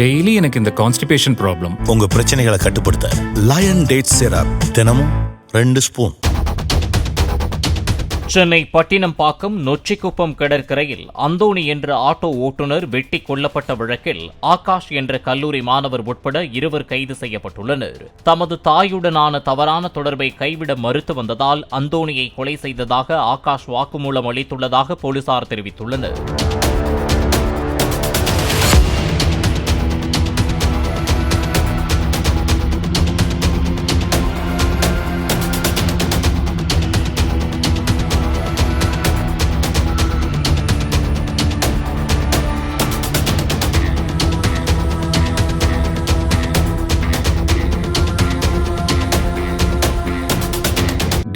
Daily எனக்கு இந்த constipation problem உங்க பிரச்சனைகளை கட்டுப்படுத்த லயன் டேட் சிரப் தினமும் ரெண்டு ஸ்பூன் சென்னை பட்டினம்பாக்கம் நொச்சிக்குப்பம் கடற்கரையில் அந்தோணி என்ற ஆட்டோ ஓட்டுநர் வெட்டி கொல்லப்பட்ட வழக்கில் ஆகாஷ் என்ற கல்லூரி மாணவர் உட்பட இருவர் கைது செய்யப்பட்டுள்ளனர். தமது தாயுடனான தவறான தொடர்பை கைவிட மறுத்து வந்ததால் அந்தோணியை கொலை செய்ததாக ஆகாஷ் வாக்குமூலம் அளித்துள்ளதாக போலீசார் தெரிவித்துள்ளனர்.